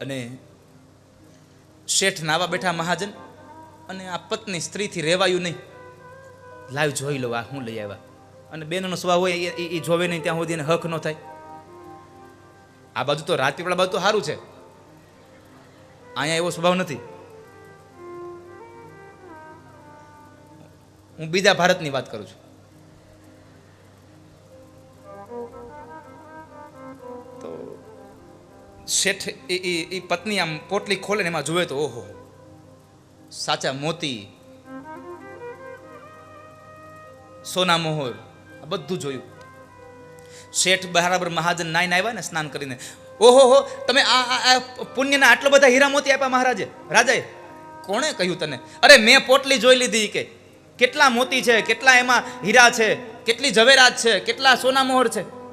અને શેઠ નાવા બેઠા મહાજન અને આ પત્ની સ્ત્રીથી રહેવાયું નહીં. લાવ જોઈ લો, આ હું લઈ આવ્યા. અને બેનનો સ્વભાવ હોય એ જોવે નહીં, ત્યાં સુધી એને હક ન થાય. આ બાજુ તો રાજપીપળા બાજુ તો સારું છે. અહીંયા એવો સ્વભાવ નથી. હું બીજા ભારતની વાત કરું છું. શેઠ એ એ એ પત્ની આમ પોટલી ખોલે ને એમાં જુએ તો, ઓહો. સાચા મોતી. સોના મોહર. આ બધું જોયું. શેઠ બરાબર મહાજન નાઈને આવ્યા ને સ્નાન કરીને. ઓહો, હો, તમે આ આ- પુણ્યના આટલો બધા હીરા મોતી આપ્યા મહારાજે? રાજાએ? કોણે કહ્યું તને? અરે, મેં પોટલી જોઈ લીધી કે કેટલા મોતી છે, કેટલા એમાં હીરા છે, કેટલી ઝવેરાત છે, કેટલા સોના મોહર છે.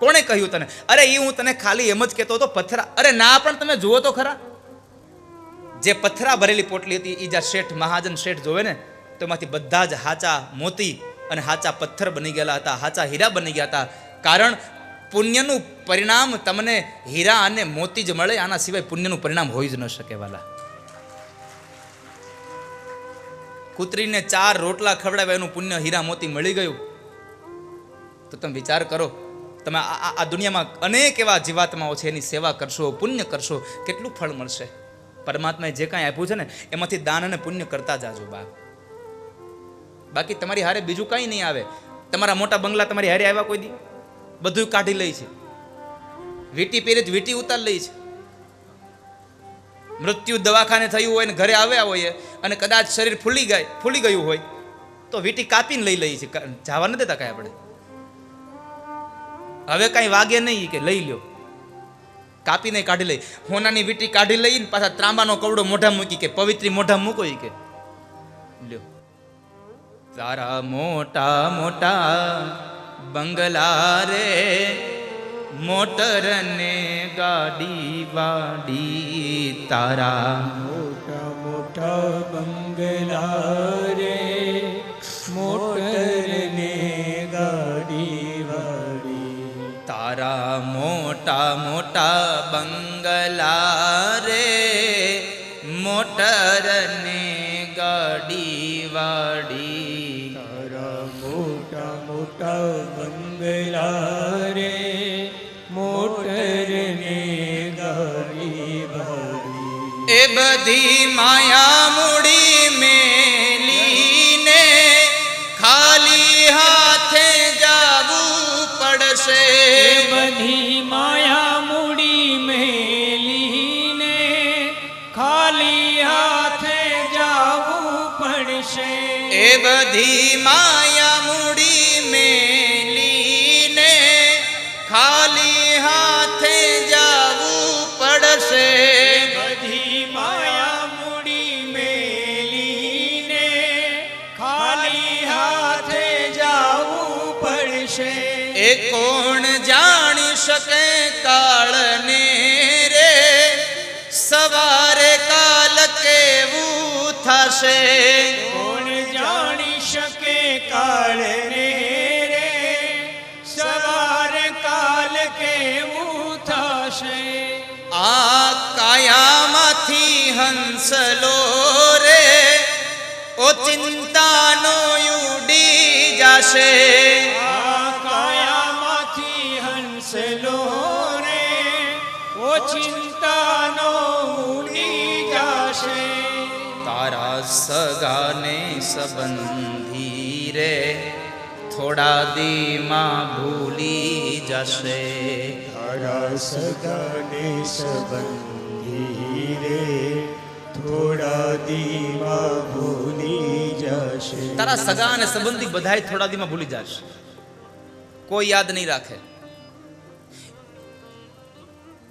કોણે કહ્યું તને? અરે એ હું તને ખાલી એમ જ કહેતો હતો, પથરા. અરે ના, પણ તમે જુઓ તો ખરા. જે પથરા ભરેલી પોટલી હતી એ જ્યાં શેઠ મહાજન શેઠ જોવે ને, તો એમાંથી બધા જ હાચા મોતી અને હાચા પથ્થર બની ગયેલા હતા, હાચા હીરા બની ગયા હતા. કારણ પુણ્યનું પરિણામ તમને હીરા અને મોતી જ મળે, આના સિવાય પુણ્યનું પરિણામ હોઈ જ ન શકે, વાલા. કૂતરીને ચાર રોટલા ખવડાવ્યા, એનું પુણ્ય હીરા મોતી મળી ગયું. તો તમે વિચાર કરો તમે આ દુનિયામાં અનેક એવા જીવાત્માઓ છે, એની સેવા કરશો, પુણ્ય કરશો, કેટલું ફળ મળશે? પરમાત્માએ જે કાંઈ આપ્યું છે ને, એમાંથી દાન અને પુણ્ય કરતા જાજો બા. બાકી તમારી હારે બીજું કાંઈ નહીં આવે. તમારા મોટા બંગલા તમારી હારે આવ્યા કોઈ દી? બધું કાઢી લે છે. વીટી પહેરી જ વીટી ઉતાર લે છે. મૃત્યુ દવાખાને થયું હોય ને ઘરે આવ્યા હોય અને કદાચ શરીર ફૂલી ગાય, ફૂલી ગયું હોય, તો વીટી કાપીને લઈ લઈએ છે. જવા નથી દેતા કાંઈ આપણે? હવે કાંઈ વાગે નહીં કે લઈ લ્યો. કાપીને કાઢી લઈ. હોનાની વીટી કાઢી લઈને પાછા ત્રાંબાનો કવડો મોઢા મૂકી કે પવિત્રી મોઢા મૂકો કે. લ્યો. તારા મોટા મોટા બંગલા રે મોટર ને ગાડી વાડી તારા. મોટા મોટા બંગલા રે મોટર ને મોટા બંગલા રે મોટર ને ગાડી વાડી તારા મોટા મોટા બંગલા રે મોટર ને ગાડી વાડી એ બધી માયા એ બધી માયા મૂડી મેલીને ખાલી હાથે જાવું પડશે બધી માયા મૂડી મેલીને ખાલી હાથે જાવું પડશે એ કોણ જાણી શકે કાળને રે સવારે કાલ કેવું થશે કાળને રે સવાર કાલ કેવું થશે આ કાયામાંથી હંસલો રે ઓ ચિંતાનો ઉડી જશે. આ કાયામાંથી હંસલો રે ઓ ચિંતાનો ઉડી જાશે. તારા સગાને સંબંધી રે થોડા દીમાં ભૂલી જશે. તારા સગાને સંબંધી રે થોડા દીમાં ભૂલી જશે. તારા સગા અને સંબંધી બધાય થોડા દીમાં ભૂલી જશે. કોઈ યાદ નહીં રાખે.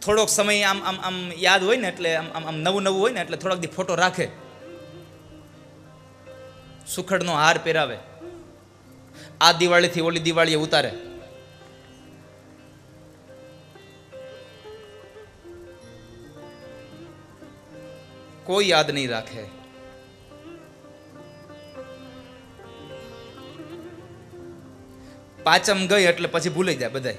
થોડોક સમય આમ આમ આમ યાદ હોય ને એટલે આમ આમ આમ નવું નવું હોય ને એટલે થોડાક દી ફોટો રાખે. સુખડનો હાર પહેરાવે. આ દિવાળીથી ઓલી દિવાળીએ ઉતારે કોઈ યાદ નહીં રાખે પાંચમ ગઈ એટલે પછી ભૂલી જાય બધાય.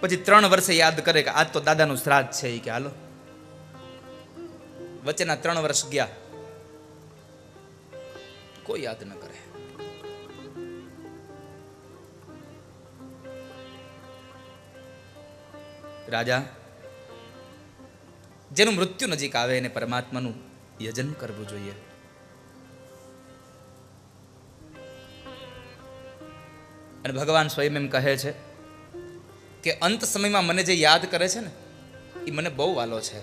પછી ત્રણ વર્ષે યાદ કરે કે આજ તો દાદાનું શ્રાદ્ધ છે કે હાલો. વચ્ચેના ત્રણ વર્ષ ગયા. કોઈ યાદ ન કરે. રાજા, જેનું મૃત્યુ નજીક આવે એને પરમાત્માનું યજન કરવું જોઈએ. અને ભગવાન સ્વયં એમ કહે છે કે અંત સમયમાં મને જે યાદ કરે છે ને એ મને બહુ વાલો છે.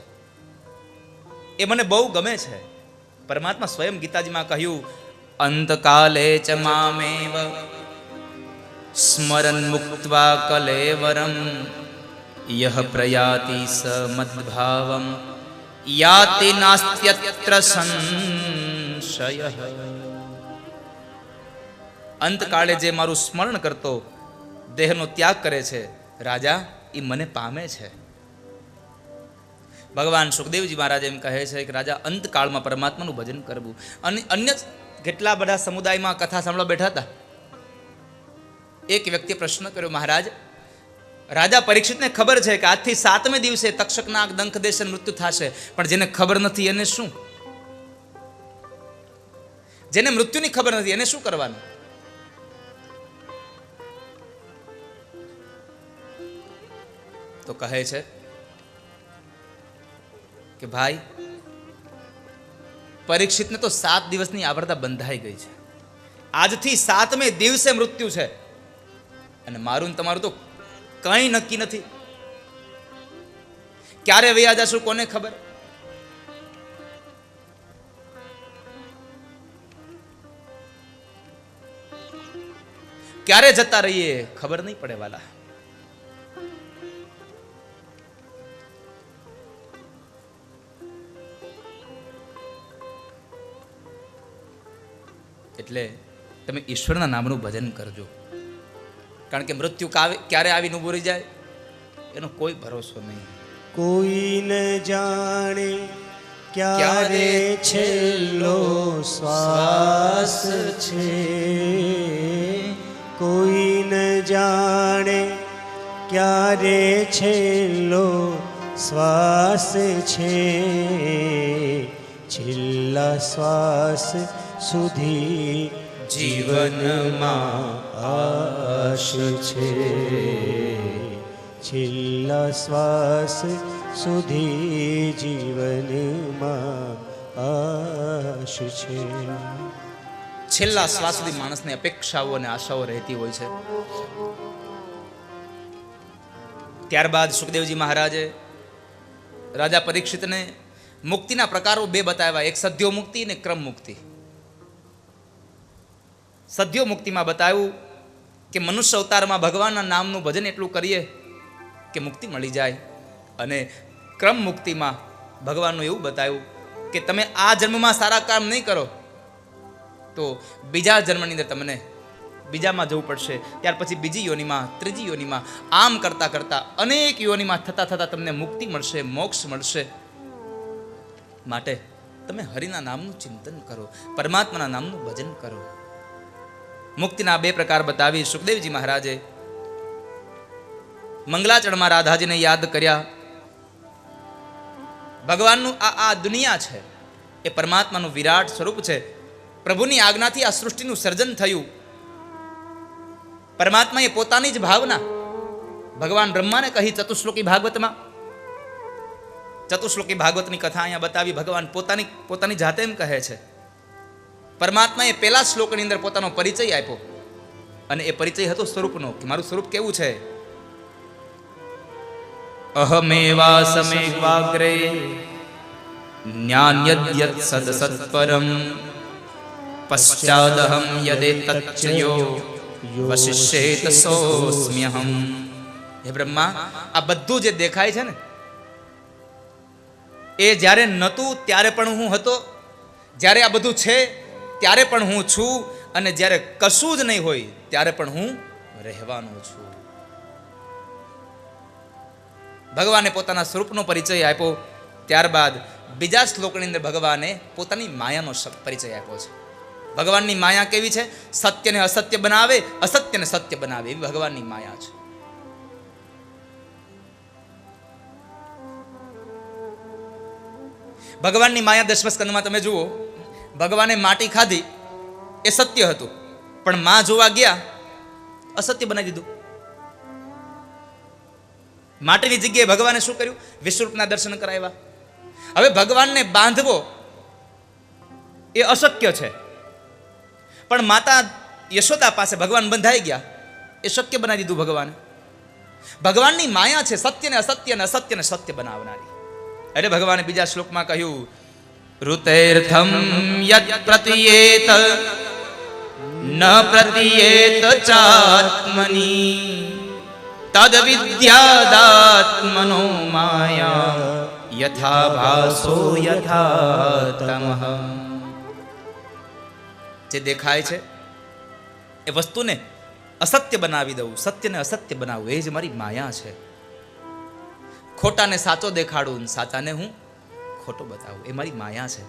એ મને બહુ ગમે છે. પરમાત્મા સ્વયં ગીતાજીમાં કહ્યું, અંતકાલે ચ મામેવ, સ્મરન મુક્તવા કલેવરમ. યહ પ્રયાતિ સ મદભાવમ યાતિ નાસ્ત્યત્ર સંશય અંતકાળે જે મારું સ્મરણ કરતો દેહનો ત્યાગ કરે છે રાજા એ મને પામે છે ભગવાન સુખદેવજી મહારાજ એમ કહે છે કે રાજા અંતકાળમાં પરમાત્માનું ભજન કરવું અને અન્ય કેટલા બધા સમુદાયમાં કથા સાંભળવા બેઠા હતા? એક વ્યક્તિએ પ્રશ્ન કર્યો, મહારાજ રાજા પરીક્ષિતને ખબર છે કે આજથી સાતમે દિવસે તક્ષકના દંખદેશે મૃત્યુ થશે. પણ જેને ખબર નથી એને શું? જેને મૃત્યુની ખબર નથી એને શું કરવાનું? તો કહે છે કે ભાઈ, પરીક્ષિતને તો સાત દિવસની આવડતા બંધાઈ ગઈ છે. આજથી સાતમે દિવસે મૃત્યુ છે. અને મારું તમારું તો કંઈ નક્કી નથી. ક્યારે વૈયા જશું કોને ખબર? ક્યારે જતા રહીએ ખબર નહીં પડે વાલા. એટલે તમે ઈશ્વરના નામનું ભજન કરજો. કારણ કે મૃત્યુ ક્યારે આવીને ઊભું રહી જાય? એનો કોઈ ભરોસો નહીં. કોઈ ન જાણે ક્યારે છેલ્લો શ્વાસ છે? કોઈ ન જાણે ક્યારે છેલ્લો શ્વાસ છે? છેલ્લા શ્વાસ સુધી જીવનમાં આશ છે. છેલ્લા શ્વાસ સુધી જીવનમાં આશ છે. છેલ્લા શ્વાસ સુધી માણસની અપેક્ષાઓ અને આશાઓ રહેતી હોય છે. ત્યારબાદ સુખદેવજી મહારાજે રાજા પરીક્ષિતને મુક્તિના પ્રકારો બે બતાવ્યા. એક સદ્યો મુક્તિ અને ક્રમ મુક્તિ સદ્યો મુક્તિમાં બતાવ્યું કે મનુષ્ય અવતારમાં ભગવાનના નામનું ભજન એટલું કરીએ કે મુક્તિ મળી જાય. અને ક્રમ મુક્તિમાં ભગવાનનું એવું બતાવ્યું કે તમે આ જન્મમાં સારા કામ નહીં કરો, તો બીજા જન્મની અંદર તમને બીજામાં જવું પડશે. ત્યાર પછી બીજી યોનિમાં, ત્રીજી યોનિમાં, આમ કરતાં કરતાં અનેક યોનિમાં થતાં થતાં તમને મુક્તિ મળશે, મોક્ષ મળશે. માટે તમે હરિના નામનું ચિંતન કરો, પરમાત્માના નામનું ભજન કરો. મુક્તિના બે પ્રકાર બતાવી સુખદેવજી મહારાજે. મંગલાચરણમાં રાધાજીને યાદ કર્યા. ભગવાનનું આ આ દુનિયા છે, એ પરમાત્માનું વિરાટ સ્વરૂપ છે. પ્રભુની આજ્ઞાથી આ સૃષ્ટિનું સર્જન થયું. પરમાત્માએ પોતાની જ ભાવના ભગવાન બ્રહ્માને કહી ચતુશ્લોકી ભાગવતમાં. ચતુશ્લોકી ભાગવતની કથા અહીંયા બતાવી ભગવાન પોતાની પોતાની જાતે એમ કહે છે. પરમાત્માએ પહેલા શ્લોકની અંદર પોતાનો પરિચય આપ્યો. અને એ પરિચય હતો સ્વરૂપનો, કે મારું સ્વરૂપ કેવું છે? અહમેવા સમેવાગ્રે જ્ઞાન્યદ્યત સદસત્પરમ પશ્ચાદહમ યદે તચ્ચયો વશિષ્યેત સોસ્મ્યહમ હે બ્રહ્મા, આ બધું જે દેખાય છે ને, એ જ્યારે નહોતું, ત્યારે પણ હું હતો. જ્યારે આ બધું છે ત્યારે પણ હું છું અને જ્યારે કશું જ નહીં હોય, ત્યારે પણ હું રહેવાનો છું. ભગવાને પોતાના સ્વરૂપનો પરિચય આપ્યો, ત્યારબાદ બીજા શ્લોકની અંદર ભગવાને પોતાની માયાનો પરિચય આપ્યો છે. ભગવાનની માયા કેવી છે? સત્યને અસત્ય બનાવે, અસત્યને સત્ય બનાવે, એવી ભગવાનની માયા છે. ભગવાનની માયા દશમસ્કંદમાં તમે જુઓ ભગવાને માટી ખાધી, એ સત્ય હતું. પણ માં જોવા ગયા, અસત્ય બનાવી દીધું. માટીની જગ્યાએ ભગવાને શું કર્યું? વિશ્વરૂપના દર્શન કરાવ્યા. હવે ભગવાનને બાંધવો, એ અશક્ય છે. પણ માતા યશોદા પાસે ભગવાન બંધાઈ ગયા, એ શક્ય બનાવી દીધું ભગવાને. ભગવાનની માયા છે સત્યને અસત્યને અસત્યને સત્ય બનાવનારી. એટલે ભગવાને બીજા શ્લોકમાં કહ્યું યત પ્રતિયેત ન પ્રતિયેત ચાત્મની તદ વિદ્યાદાત્મનો માયા યથા ભાસો યથા તમઃ જે દેખાય છે એ વસ્તુને અસત્ય બનાવી દઉં, સત્યને અસત્ય બનાવવું એ જ મારી માયા છે. ખોટાને સાચો દેખાડું સાચાને હું ખોટો બતાવું. એ મારી માયા છે.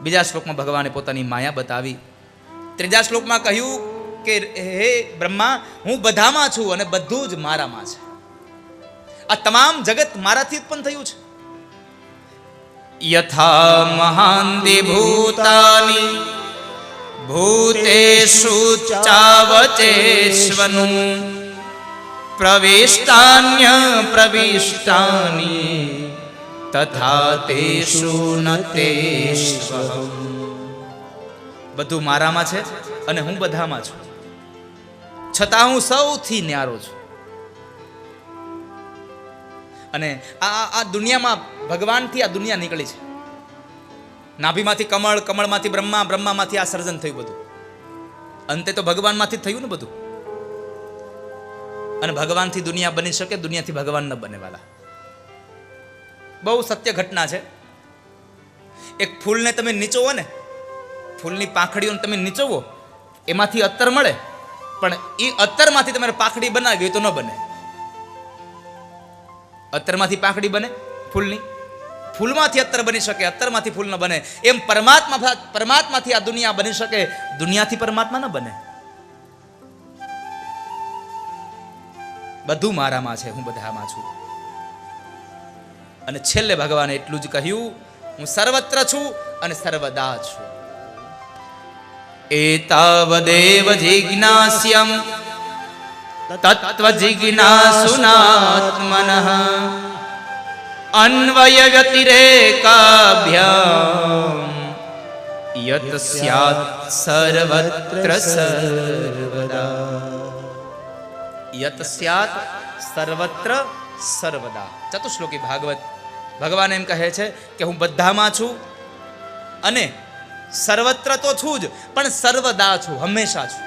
બીજા શ્લોકમાં ભગવાને પોતાની માયા બતાવી. ત્રીજા શ્લોકમાં કહ્યું કે, હે બ્રહ્મા, હું બધામાં છું અને બધું જ મારામાં છે. આ તમામ જગત મારાથી ઉત્પન્ન થયું છે. યથા મહાંતિ ભૂતાની ભૂતેષુ ચાવચેષ્વનું પ્રવિષ્ટાન્ય પ્રવિષ્ટાની બધું મારામાં છે અને હું બધામાં છું. છતાં હું સૌથી ન્યારો છું. અને આ આ- દુનિયામાં ભગવાનથી આ દુનિયા નીકળી છે. નાભીમાંથી કમળ, કમળમાંથી બ્રહ્મા, બ્રહ્મામાંથી આ સર્જન થયું બધું. અંતે તો ભગવાનમાંથી થયું ને બધું. અને ભગવાનથી દુનિયા બની શકે, દુનિયાથી ભગવાન ન બને વાલા. બહુ સત્ય ઘટના છે. એક ફૂલને તમે નીચોવો ને, ફૂલની પાંખડીઓને તમે નીચોવો, એમાંથી અત્તર મળે, પણ એ અત્તરમાંથી તમારે પાંખડી બનાવી હોય તો ન બને. અત્તરમાંથી પાંખડી બને ફૂલની. ફૂલમાંથી અત્તર બની શકે અત્તરમાંથી ફૂલ ન બને. એમ પરમાત્મા પરમાત્માથી આ દુનિયા બની શકે, દુનિયાથી પરમાત્મા ન બને. બધું મારામાં છે, હું બધામાં છું. અને છેલ્લે ભગવાને એટલું જ કહ્યું, હું સર્વત્ર છું અને સર્વદા છું. એતાવદેવ જિજ્ઞાસ્યમ તત્વ જિજ્ઞાસુનાત્મન અન્વય વ્યતિરેકાભ્યામ યત સ્યાત સર્વત્ર સર્વદા. યત સ્યાત સર્વત્ર સર્વદા. ચતુશ્લોકી ભાગવત ભગવાન એમ કહે છે કે હું બધામાં છું અને સર્વત્ર તો છું જ, પણ સર્વદા છું, હંમેશા છું.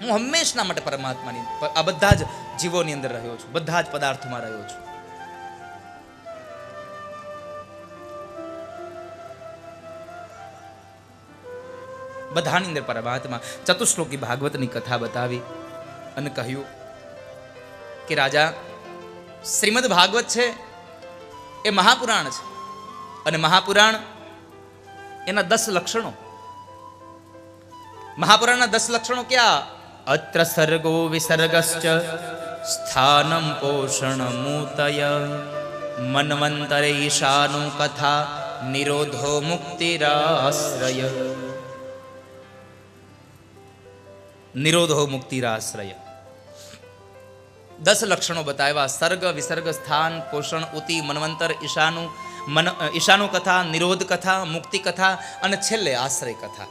હું હંમેશના માટે પરમાત્માની, આ બધા જ જીવોની અંદર રહ્યો છું, બધા જ પદાર્થોમાં રહ્યો છું. બધાની અંદર પરમાત્મા ચતુશ્લોકી ભાગવતની કથા બતાવી અને કહ્યું કે રાજા, શ્રીમદ ભાગવત છે એ મહાપુરાણ છે. અને મહાપુરાણ એના દસ લક્ષણો. મહાપુરાણના દસ લક્ષણો ક્યાં? અત્ર સર્ગો વિસર્ગશ્ચ, સ્થાનમ પોષણ મૂતય, મનવંતરે ઈશાનુ કથા, નિરોધો મુક્તિરાશ્રય. નિરોધો મુક્તિરાશ્રય. દસ લક્ષણો બતાવ્યા. સર્ગ, વિસર્ગ, સ્થાન, પોષણ, ઉતિ, મનવંતર, ઈશાનું, મન ઈશાનુ કથા નિરોધ કથા મુક્તિ કથા અને છેલ્લે આશ્રય કથા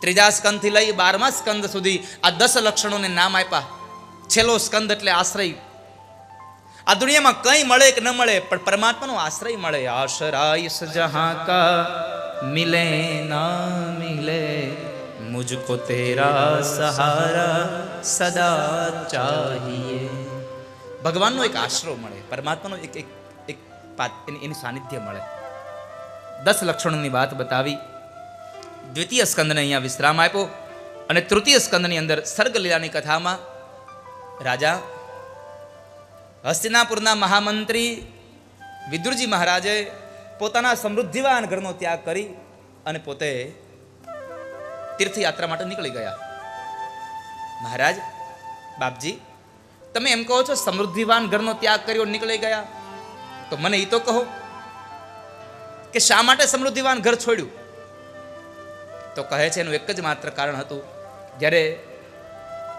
ત્રીજા સ્કંદથી લઈ બારમા સ્કંદ સુધી આ દસ લક્ષણોને નામ આપ્યા. છેલ્લો સ્કંદ એટલે આશ્રય. આ દુનિયામાં કંઈ મળે કે ન મળે, પણ પરમાત્માનો આશ્રય મળે. આશરાય સજહાં કા મિલે ના મિલે, મુજકો તેરા સહારા સદા ચાહીએ. ભગવાનનો એક આશરો મળે, પરમાત્માનો એક એક એક એની સાનિધ્ય મળે. દસ લક્ષણોની વાત બતાવી. દ્વિતીય સ્કંદને અહીંયા વિશ્રામ આપ્યો અને તૃતીય સ્કંદની અંદર સર્ગલીલાની કથામાં રાજા, હસ્તિનાપુરના મહામંત્રી વિદુરજી મહારાજે પોતાના સમૃદ્ધિવાન ઘરનો ત્યાગ કરી અને પોતે તીર્થયાત્રા માટે નીકળી ગયા. મહારાજ, બાપજી તમે એમ કહો છો, સમૃદ્ધિવાન ઘરનો ત્યાગ કર્યો, નીકળી ગયા? તો મને એ તો કહો કે શા માટે સમૃદ્ધિવાન ઘર છોડ્યું? તો કહે છે, એનું એક જ માત્ર કારણ હતું. જ્યારે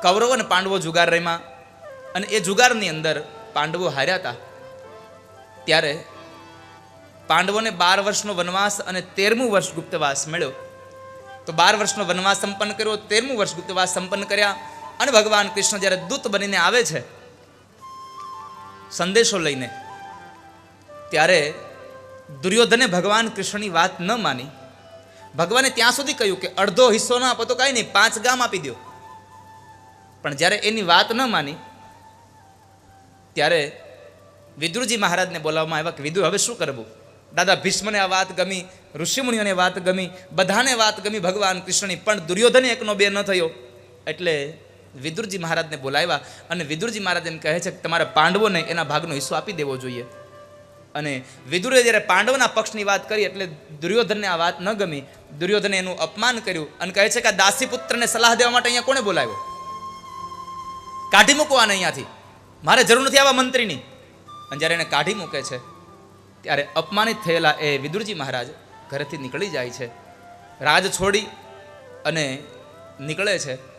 કૌરવો અને પાંડવો જુગાર રમ્યા અને એ જુગારની અંદર પાંડવો હાર્યા હતા, ત્યારે પાંડવોને બાર વર્ષનો વનવાસ અને તેરમું વર્ષ ગુપ્તવાસ મળ્યો. તો બાર વર્ષનો વનવાસ સંપન્ન કર્યો, તેરમું વર્ષ ગુપ્તવાસ સંપન્ન કર્યા. અને ભગવાન કૃષ્ણ જ્યારે દૂત બનીને આવે છે, સંદેશો લઈને, ત્યારે દુર્યોધને ભગવાન કૃષ્ણની વાત ન માની. ભગવાને ત્યાં સુધી કહ્યું કે અડધો હિસ્સો ના આપો તો કાંઈ નહીં, પાંચ ગામ આપી દો પણ જ્યારે એની વાત ન માની, ત્યારે વિદુરજી મહારાજને બોલાવવામાં આવ્યા કે, વિદુર, હવે શું કરવું? દાદા, ભીષ્મને આ વાત ગમી, ઋષિમુનિઓને વાત ગમી, બધાને વાત ગમી ભગવાન કૃષ્ણની, પણ દુર્યોધને એકનો બે ન થયો. એટલે વિદુરજી મહારાજને બોલાવ્યા અને વિદુરજી મહારાજ એમ કહે છે કે તમારા પાંડવોને એના ભાગનો હિસ્સો આપી દેવો જોઈએ. અને વિદુરે જ્યારે પાંડવના પક્ષની વાત કરી એટલે દુર્યોધનને આ વાત ન ગમી. દુર્યોધને એનું અપમાન કર્યું અને કહે છે કે આ દાસી પુત્રને સલાહ દેવા માટે અહીંયા કોણે બોલાવ્યો? કાઢી મૂકો આને અહીંયાથી. મારે જરૂર નથી આવા મંત્રીની. અને જ્યારે એને કાઢી મૂકે છે, ત્યારે અપમાનિત થયેલા એ વિદુરજી મહારાજ ઘરેથી નીકળી જાય છે. રાજ છોડી અને નીકળે છે.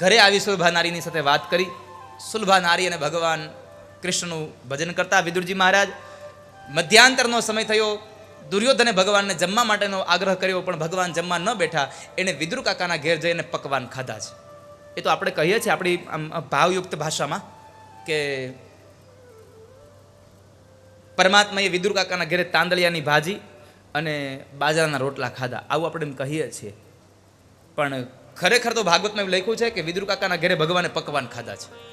ઘરે આવી સુલભા નારીની સાથે વાત કરી. સુલભા નારી અને ભગવાન કૃષ્ણનું ભજન કરતા વિદુરજી મહારાજ, મધ્યાંતરનો સમય થયો. દુર્યોધને ભગવાનને જમવા માટેનો આગ્રહ કર્યો, પણ ભગવાન જમવા ન બેઠા. એને વિદુર કાકાના ઘેર જઈને પકવાન ખાધા છે. એ તો આપણે કહીએ છીએ આપણી આમ ભાવયુક્ત ભાષામાં કે પરમાત્માએ વિદુર કાકાના ઘેરે તાંદળિયાની ભાજી અને બાજરાના રોટલા ખાધા. આવું આપણે એમ કહીએ છીએ. પણ ખરેખર તો ભાગવતમાં એવું લખ્યું છે કે વિદુર કાકાના ઘરે ભગવાને પકવાન ખાધા છે.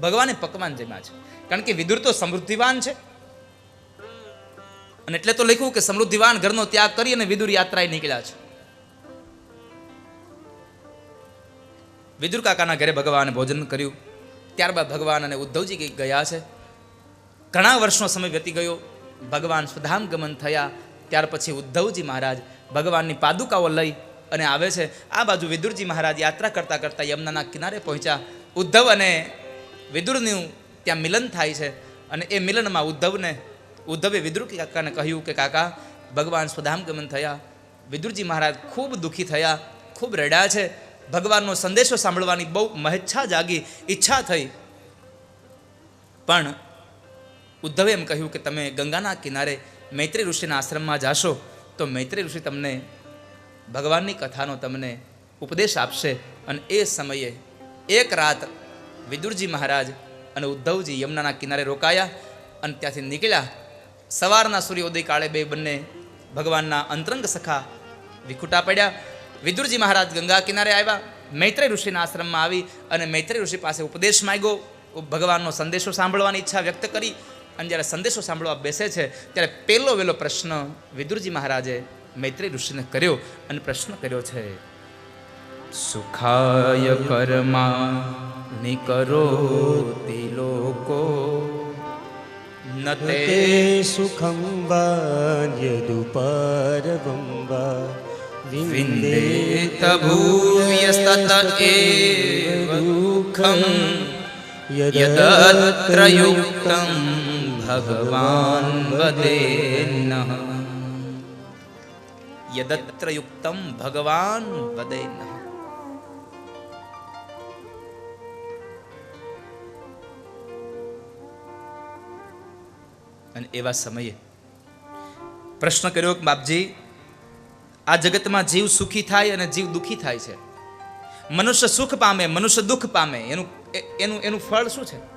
ભગવાને પકવાન જમ્યા છે. કારણ કે વિદુર તો સમૃદ્ધિવાન છે. અને એટલે તો લખ્યું કે સમૃદ્ધિવાન ઘરનો ત્યાગ કરી અને વિદુર યાત્રાએ નીકળ્યા છે. વિદુર કાકાના ઘરે ભગવાને ભોજન કર્યું. ત્યારબાદ ભગવાન અને ઉદ્ધવજી ગયા છે. ઘણા વર્ષનો સમય વ્યતી ગયો. ભગવાન સુધામ ગમન થયા. ત્યાર પછી ઉદ્ધવજી મહારાજ ભગવાનની પાદુકાઓ લઈ અને આવે છે. આ બાજુ વિદુરજી મહારાજ યાત્રા કરતાં કરતાં યમુનાના કિનારે પહોંચ્યા. ઉદ્ધવ અને વિદુરનું ત્યાં મિલન થાય છે અને એ મિલનમાં ઉદ્ધવને, ઉદ્ધવે વિદુર કાકાને કહ્યું કે, કાકા, ભગવાન ગમન થયા. વિદુરજી મહારાજ ખૂબ દુઃખી થયા, ખૂબ રડ્યા છે. ભગવાનનો સંદેશો સાંભળવાની બહુ મહેચ્છા જાગી, ઈચ્છા થઈ. પણ ઉદ્ધવે એમ કહ્યું કે, તમે ગંગાના કિનારે મૈત્રી ઋષિના આશ્રમમાં જાશો, તો મૈત્રી ઋષિ તમને ભગવાનની કથાનો તમને ઉપદેશ આપશે અને એ સમયે એક રાત વિદુરજી મહારાજ અને ઉદ્ધવજી યમુનાના કિનારે રોકાયા અને ત્યાંથી નીકળ્યા. સવારના સૂર્યોદય કાળે બે બંને ભગવાનના અંતરંગ સખા વિખુટા પડ્યા. વિદુરજી મહારાજ ગંગા કિનારે આવ્યા, મૈત્રી ઋષિના આશ્રમમાં આવી અને મૈત્રી ઋષિ પાસે ઉપદેશ માંગ્યો. ભગવાનનો સંદેશો સાંભળવાની ઈચ્છા વ્યક્ત કરી અને જ્યારે સંદેશો સાંભળવા બેસે છે ત્યારે પહેલો વહેલો પ્રશ્ન વિદુરજી મહારાજે મૈત્રી ઋષિને કર્યો અને પ્રશ્ન કર્યો છે સુખાય કર્મા નિકરો લોકો નતે સુખમ યદુપરવમ વિંદેત ભૂયસ્તત એવ દુઃખમ યદત્ર યુક્તમ ભગવાન વદેન યદત્ર યુક્તમ ભગવાન વદેન અને એવા સમયે પ્રશ્ન કર્યો કે બાપજી, આ જગતમાં જીવ સુખી થાય અને જીવ દુઃખી થાય છે. મનુષ્ય સુખ પામે, મનુષ્ય દુઃખ પામે, એનું એનું એનું ફળ શું છે?